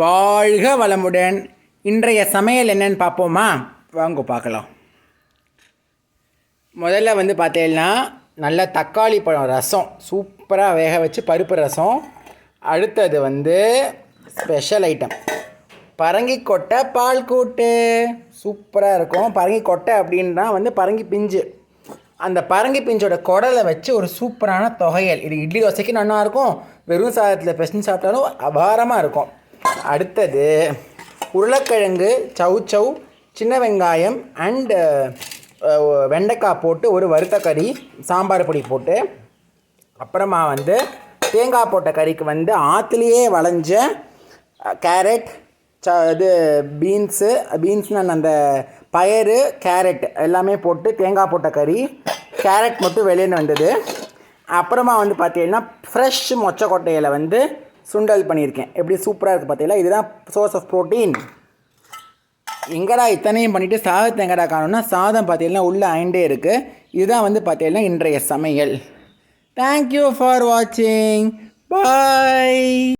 வாழ்க வளமுடன். இன்றைய சமையல் என்னன்னு பார்ப்போமா? வாங்க பார்க்கலாம். முதல்ல வந்து பார்த்தீங்கன்னா நல்ல தக்காளி பழம் ரசம். சூப்பராக வேக வச்சு பருப்பு ரசம். அடுத்தது வந்து ஸ்பெஷல் ஐட்டம் பரங்கி கொட்டை பால் கூட்டு. சூப்பராக இருக்கும். பரங்கி கொட்டை அப்படின்னா வந்து பரங்கி பிஞ்சு. அந்த பரங்கி பிஞ்சோட குடலை வச்சு ஒரு சூப்பரான தொகையல். இது இட்லி தோசைக்கு நல்லா இருக்கும். வெறும் சாதத்தில் பெசஞ்சு சாப்பிட்டாலும் அபாரமாக இருக்கும். அடுத்தது உருளைக்கிழங்கு சவு சவு சின்ன வெங்காயம் அண்டு வெண்டைக்காய் போட்டு ஒரு வறுத்த கறி சாம்பார் பொடி போட்டு அப்புறமா வந்து தேங்காய் போட்ட கறிக்கு வந்து ஆற்றுலேயே வளைஞ்ச கேரட் ச இது பீன்ஸு பீன்ஸ்னால் அந்த பயறு கேரட் எல்லாமே போட்டு தேங்காய் போட்ட கறி கேரட் மட்டும் வெளியேன்னு வந்தது. அப்புறமா வந்து பார்த்தீங்கன்னா ஃப்ரெஷ் மொச்சக்கொட்டையில் வந்து சுண்டல் பண்ணியிருக்கேன். எப்படி சூப்பராக இருக்குது பார்த்தீங்களா? இதுதான் சோர்ஸ் ஆஃப் ப்ரோட்டீன் எங்கடா இத்தனையும் பண்ணிவிட்டு சாதத்தை எங்கடா காணும்னா சாதம் பார்த்தீங்கன்னா உள்ளே ஐண்டே இருக்குது இதுதான் வந்து பார்த்தீங்கன்னா இன்றைய சமையல். தேங்க்யூ ஃபார் வாட்சிங் பாய்